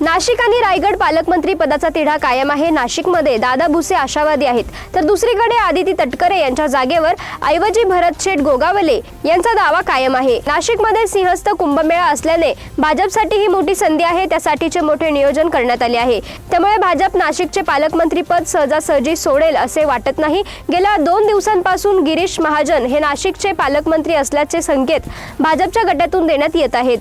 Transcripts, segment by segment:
नाशिक आणि रायगड पालकमंत्री पदाचा तिढा कायम आहे. नाशिकमध्ये दादा भुसे आशावादी आहेत. तर दुसरीकडे आदिती तटकरे यांच्या जागेवर ऐवजी भरत शेठ गोगावले यांचा दावा कायम आहे. नाशिकमध्ये सिंहस्थ कुंभमेळा असल्याने भाजपसाठी ही मोठी संधी आहे. त्यासाठीचे मोठे नियोजन करण्यात आले आहे. त्यामुळे भाजप नाशिकचे पालकमंत्री पद सहजासहजी सोडेल असे वाटत नाही. गेल्या दोन दिवसांपासून गिरीश महाजन हे नाशिकचे पालकमंत्री असल्याचे संकेत भाजपच्या गटातून देण्यात येत आहेत.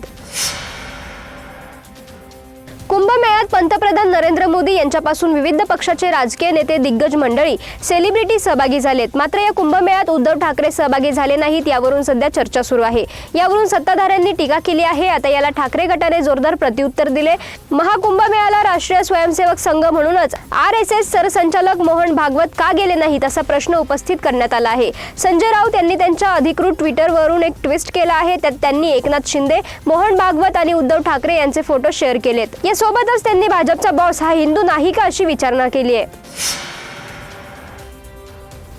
कुंभमेळ्यात पंतप्रधान नरेंद्र मोदी यांच्यापासून विविध पक्षाचे राजकीय नेते दिग्गज मंडळी सेलिब्रिटी सहभागी झालेत. मात्र या कुंभमेळ्यात उद्धव ठाकरे सहभागी झाले नाहीत यावरून सध्या चर्चा सुरू आहे. यावरून सत्ताधाऱ्यांनी टीका केली आहे. आता याला ठाकरे गटाने जोरदार प्रत्युत्तर दिले. महाकुंभमेळ्याला राष्ट्रीय स्वयंसेवक संघ म्हणूनच आर एस एस सरसंचालक मोहन भागवत का गेले नाहीत असा प्रश्न उपस्थित करण्यात आला आहे. संजय राऊत यांनी त्यांच्या अधिकृत ट्विटरवरून एक ट्विस्ट केला आहे. त्यात त्यांनी एकनाथ शिंदे मोहन भागवत आणि उद्धव ठाकरे यांचे फोटो शेअर केलेत. या सोबतच त्यांनी भाजपचा बॉस हा हिंदू नाही का अशी विचारणा केली आहे?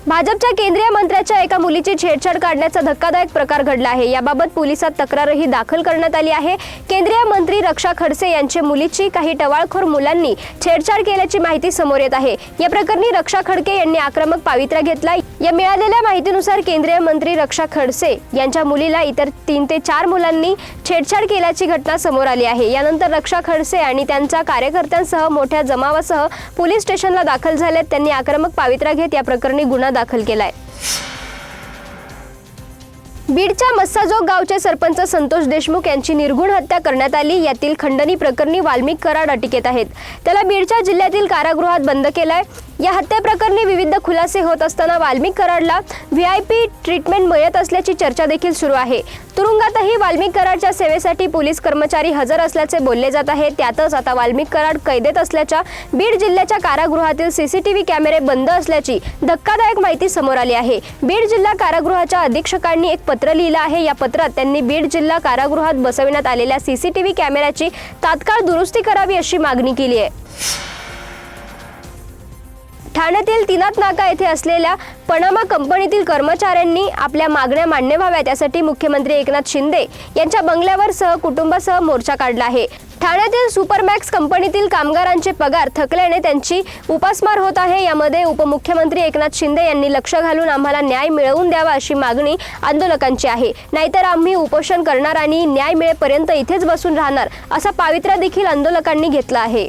भाजपच्या केंद्रीय मंत्र्याच्या एका मुलीची छेडछाड काढण्याचा धक्कादायक प्रकार घडला आहे. याबाबत पोलिसात तक्रारही दाखल करण्यात आली आहे. केंद्रीय मंत्री रक्षा खडसे यांच्या मुलीची काही टवाळखोर मुलांनी छेडछाड केल्याची माहिती समोर येत आहे. या प्रकरणी रक्षा खडके यांनी आक्रमक पावित्र्या घेतला. या मिळालेल्या माहितीनुसार केंद्रीय मंत्री रक्षा खडसे यांच्या मुलीला इतर तीन ते चार मुलांनी छेडछाड केल्याची घटना समोर आली आहे. यानंतर रक्षा खडसे आणि त्यांच्या कार्यकर्त्यांसह मोठ्या जमावासह पोलीस स्टेशनला दाखल झाल्यात. त्यांनी आक्रमक पावित्र्या घेत या प्रकरणी गुन्हा दाखल केलाय. बीडच्या मस्साजोग गावचे सरपंच संतोष देशमुख यांची निर्घुण हत्या करण्यात आली. यातील खंडणी प्रकरणी वाल्मिक कराड अटकेत आहेत. त्याला बीडच्या जिल्ह्यातील कारागृहात बंद केलाय. या हत्येप्रकरणी विविध खुलासे होत असताना वाल्मिक कराडला व्ही आय पी ट्रीटमेंट मिळत असल्याची चर्चा देखील सुरू आहे. तुरुंगातही वाल्मिक कराडच्या सेवेसाठी पोलीस कर्मचारी हजर असल्याचे बोलले जात आहे. त्यातच आता वाल्मिक कराड कैदेत असल्याच्या बीड जिल्ह्याच्या कारागृहातील सीसीटीव्ही कॅमेरे बंद असल्याची धक्कादायक माहिती समोर आली आहे. बीड जिल्हा कारागृहाच्या अधीक्षकांनी एक पत्र लिहिलं आहे. या पत्रात त्यांनी बीड जिल्हा कारागृहात बसविण्यात आलेल्या सीसीटीव्ही कॅमेऱ्याची तात्काळ दुरुस्ती करावी अशी मागणी केली आहे. ठाण्यातील तिनात नाका येथे असलेल्या पनामा कंपनीतील कर्मचाऱ्यांनी आपल्या मागण्या मान्य व्हाव्यात यासाठी मुख्यमंत्री एकनाथ शिंदे यांच्या बंगल्यावर सह कुटुंबासह मोर्चा काढला आहे. ठाण्यातील सुपरमॅक्स कंपनीतील कामगारांचे पगार थकल्याने त्यांची उपासमार होत आहे. यामध्ये उपमुख्यमंत्री एकनाथ शिंदे यांनी लक्ष घालून आम्हाला न्याय मिळवून द्यावा अशी मागणी आंदोलकांची आहे. नाहीतर आम्ही उपोषण करणार आणि न्याय मिळेपर्यंत इथेच बसून राहणार असा पावित्र्य देखील आंदोलकांनी घेतला आहे.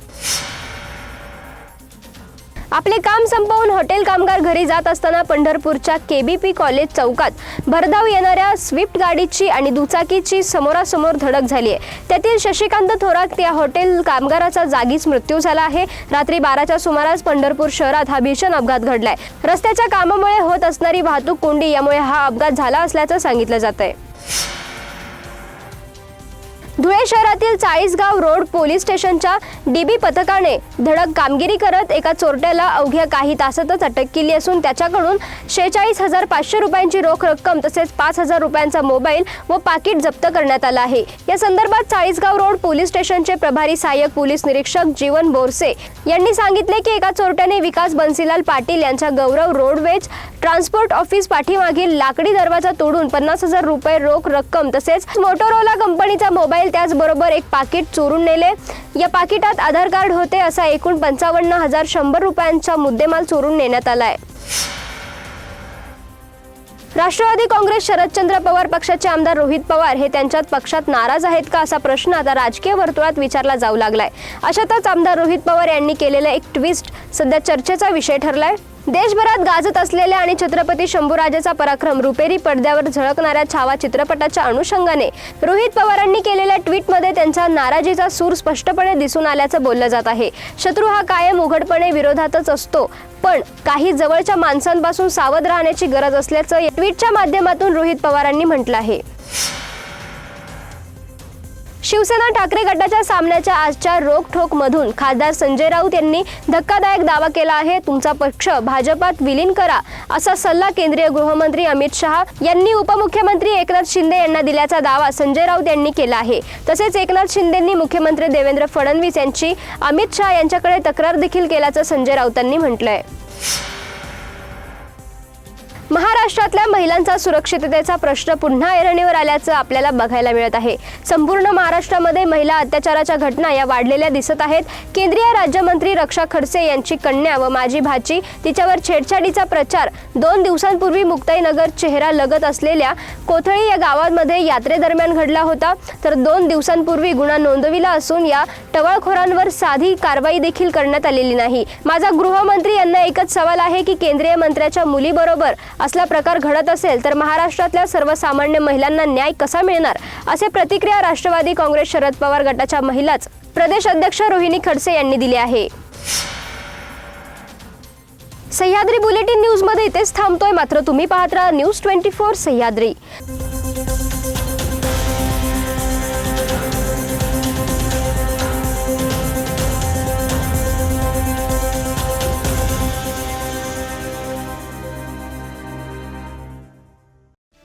आपले काम संपवून हॉटेल कामगार घरी जात असताना पंढरपूरच्या केबीपी कॉलेज चौकात भरधाव येणाऱ्या स्विफ्ट गाडीची आणि दुचाकीची समोरासमोर धडक झाली आहे. त्यातील शशिकांत थोरात या हॉटेल कामगाराचा जागीच मृत्यू झाला आहे. रात्री बाराच्या सुमारास पंढरपूर शहरात हा भीषण अपघात घडलाय. रस्त्याच्या कामामुळे होत असणारी वाहतूक कोंडी यामुळे हा अपघात झाला असल्याचं सांगितलं जात आहे धुळे शहरातील चाळीसगाव रोड पोलीस स्टेशनच्या डीबी पथकाने धडक कामगिरी करत एका चोरट्याला अवघ्या काही तासातच अटक केली असून त्याच्याकडून शेहेचाळीस हजार पाचशे रुपयांची रोख रक्कम तसेच पाच हजार रुपयांचा मोबाईल व पाकिट जप्त करण्यात आला आहे. या संदर्भात चाळीसगाव रोड पोलीस स्टेशनचे प्रभारी सहाय्यक पोलीस निरीक्षक जीवन बोरसे यांनी सांगितले की एका चोरट्याने विकास बन्सीलाल पाटील यांच्या गौरव रोडवेज ट्रान्सपोर्ट ऑफिस पाठीमागील लाकडी दरवाजा तोडून पन्नास हजार रुपये रोख रक्कम तसेच मोटोरोला कंपनीचा मोबाईल त्याचबरोबर एक पाकिट चोरून नेले. या पाकिटात आधार कार्ड होते असा एकूण पंचावन्न हजार शंभर रुपयांचा मुद्देमाल चोरून नेण्यात आलाय. राष्ट्रवादी काँग्रेस शरदचंद्र पवार पक्षाचे आमदार रोहित पवार हे त्यांच्यात पक्षात नाराज आहेत का असा प्रश्न आता राजकीय वर्तुळात विचारला जाऊ लागलाय. अशातच आमदार रोहित पवार यांनी केलेलं एक ट्विस्ट सध्या चर्चेचा विषय ठरलाय. देशभरात गाजत असलेल्या आणि छत्रपती शंभूराजाचा पराक्रम रुपेरी पडद्यावर झळकणाऱ्या छावा चित्रपटाच्या अनुषंगाने रोहित पवारांनी केलेल्या ट्विटमध्ये त्यांचा नाराजीचा सूर स्पष्टपणे दिसून आल्याचं बोललं जात आहे. शत्रू हा कायम उघडपणे विरोधातच असतो पण काही जवळच्या माणसांपासून सावध राहण्याची गरज असल्याचं ट्विटच्या माध्यमातून रोहित पवारांनी म्हटलं आहे. शिवसेना ठाकरे गटाच्या सामन्याच्या आजच्या रोखठोक मधून खासदार संजय राऊत यांनी धक्कादायक दावा केला आहे. तुमचा पक्ष भाजपात विलीन करा असा सल्ला केंद्रीय गृहमंत्री अमित शहा यांनी उपमुख्यमंत्री एकनाथ शिंदे यांना दिल्याचा दावा संजय राऊत यांनी केला आहे. तसेच एकनाथ शिंदेंनी मुख्यमंत्री देवेंद्र फडणवीस यांची अमित शहा यांच्याकडे तक्रार देखील केल्याचं संजय राऊतांनी म्हटलंय. महाराष्ट्रातल्या महिलांचा सुरक्षिततेचा प्रश्न पुन्हा ऐरणीवर आल्याचं आपल्याला बघायला मिळत आहे. संपूर्ण महाराष्ट्रामध्ये महिला अत्याचाराच्या घटना या वाढलेल्या दिसत आहेत. केंद्रीय राज्यमंत्री रक्षा खडसे यांची कन्या व माझी भाची तिच्यावर छेडछाडीचा प्रचार दोन दिवसांपूर्वी मुक्ताईनगर चेहरा लगत असलेल्या कोथळी या गावामध्ये यात्रेदरम्यान घडला होता. तर दोन दिवसांपूर्वी गुन्हा नोंदविला असून या टवाळखोरांवर साधी कारवाई देखील करण्यात आलेली नाही. माझा गृहमंत्री यांना एकच सवाल आहे की केंद्रीय मंत्र्याच्या मुलीबरोबर असला प्रकार घडत असेल तर महाराष्ट्रातल्या सर्वसामान्य महिलांना न्याय कसा मिळणार? असे प्रतिक्रिया राष्ट्रवादी काँग्रेस शरद पवार गटाच्या महिलाच प्रदेश अध्यक्ष रोहिणी खडसे यांनी दिली आहे. सह्याद्री बुलेटिन न्यूजमध्ये इथेच थांबतोय. मात्र तुम्ही पाहत राहा न्यूज ट्वेंटी फोर सह्याद्री.